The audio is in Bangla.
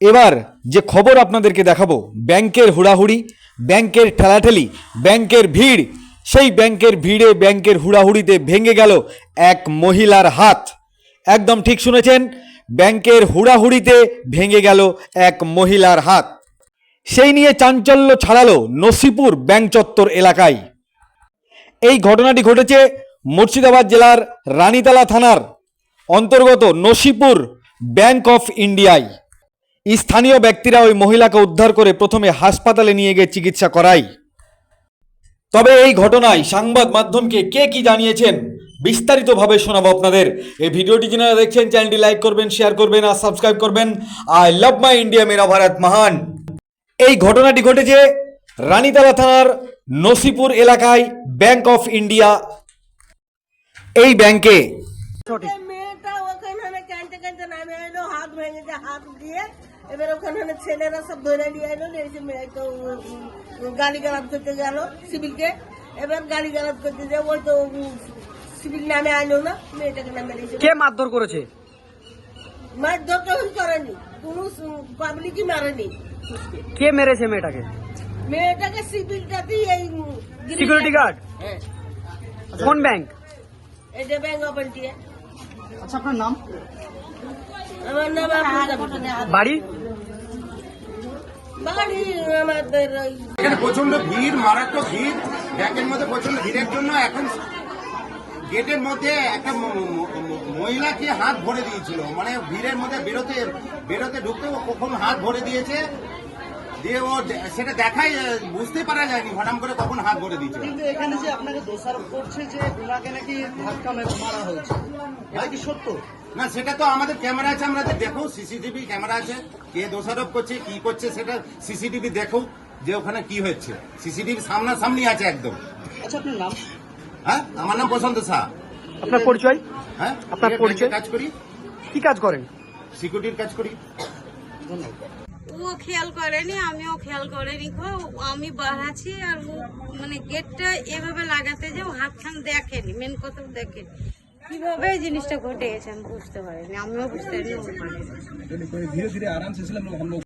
এবার যে খবর আপনাদেরকে দেখাবো, ব্যাংকের হুড়াহুড়ি, ব্যাংকের ঠেলাঠেলি, ব্যাংকের ভিড়, সেই ব্যাংকের ভিড়ে ব্যাংকের হুড়াহুড়িতে ভেঙে গেল এক মহিলার হাত। একদম ঠিক শুনেছেন, ব্যাংকের হুড়াহুড়িতে ভেঙে গেল এক মহিলার হাত। সেই নিয়ে চাঞ্চল্য ছাড়ালো নসিপুর ব্যাংক চত্বর এলাকায়। এই ঘটনাটি ঘটেছে মুর্শিদাবাদ জেলার রানীতলা থানার অন্তর্গত নসিপুর ব্যাংক অফ ইন্ডিয়ায়। স্থানীয় ব্যক্তিরা ওই মহিলাকে উদ্ধার করে প্রথমে হাসপাতালে নিয়ে গিয়ে চিকিৎসা করায়। তবে এই ঘটনায় সংবাদ মাধ্যমকে কে কি জানিয়েছেন বিস্তারিতভাবে শোনাবো আপনাদের। এই ভিডিওটি যারা দেখছেন, চ্যানেলটি লাইক করবেন, শেয়ার করবেন আর সাবস্ক্রাইব করবেন। আই লাভ মাই ইন্ডিয়া, মেরা ভারত মহান। এই ঘটনাটি ঘটেছে রানীতলা থানার নসিপুর এলাকায় ব্যাংক অফ ইন্ডিয়া। এই ব্যাংকে কানতে নামে এলো হাত ভেঙেছে হাত দিয়ে এবার ওখানে ছেলেরা সব ধরে নিয়ে এলো নিয়ে এসে মেয়েকে গালি গালাজ করতে গেল সিভিলকে। এবার গালি গালাজ করতে যে ওই তো সিভিল নামে আইলো না মেয়েটাকে নামে কে মারধর করেছে? মারধর কেউ করেনি কোনো পাবলিকই মারেনি। কে মেরেছে মেয়েটাকে? মেয়েটাকে সিভিলটাতেই এই সিকিউরিটি গার্ড হ্যাঁ। কোন ব্যাংক এটা ব্যাংক অফ ইন্ডিয়া আচ্ছা আপনার নাম? আমার নাম বাড়ি? বাড়ি আমাদের ওই এখানে প্রচণ্ড ভিড় মারাত্মক ভিড়। ব্যাংকের মধ্যে প্রচণ্ড ভিড়ের জন্য এখন গেটের মধ্যে একটা মহিলাকে হাত ভরে দিয়েছিল। মানে ভিড়ের মধ্যে বেরোতে বেরোতে ঢুকতে কখন হাত ভরে দিয়েছে। দিয়ে ও সেটা দেখাই বুঝতে পারা যায়নি হঠাৎ করে কখন হাত ভরে দিয়েছে। কিন্তু এখানে যে আপনাকে দোষারোপ করছে যে ওনাকে নাকি ধাক্কা মারা হয়েছে এটা কি সত্য? না সেটা তো আমাদের ক্যামেরা আছে আমরা দেখো সিসিটিভি ক্যামেরা আছে কে দোষারোপ করছে কি করছে সেটা সিসিটিভি দেখো যে ওখানে কি হচ্ছে সিসিটিভি সামনাসামনি আছে একদম। আচ্ছা আপনার নাম? হ্যাঁ আমার নাম বসন্ত শাহ আপনার পরিচয়? হ্যাঁ আপনার পরিচয়? কাজ করি। কি কাজ করেন? সিকিউরিটির কাজ করি। ও খেয়াল করেনি, আমিও খেয়াল করেনি গো আমি বাড়াচ্ছি আর ও মানে গেটটা এভাবে লাগাতে যে ও হাত খান দেখেনি মেন কথা দেখেনি কীভাবে জিনিসটা ঘটে গেছে আমি বুঝতে পারিনি, আমিও বুঝতে পারেনি।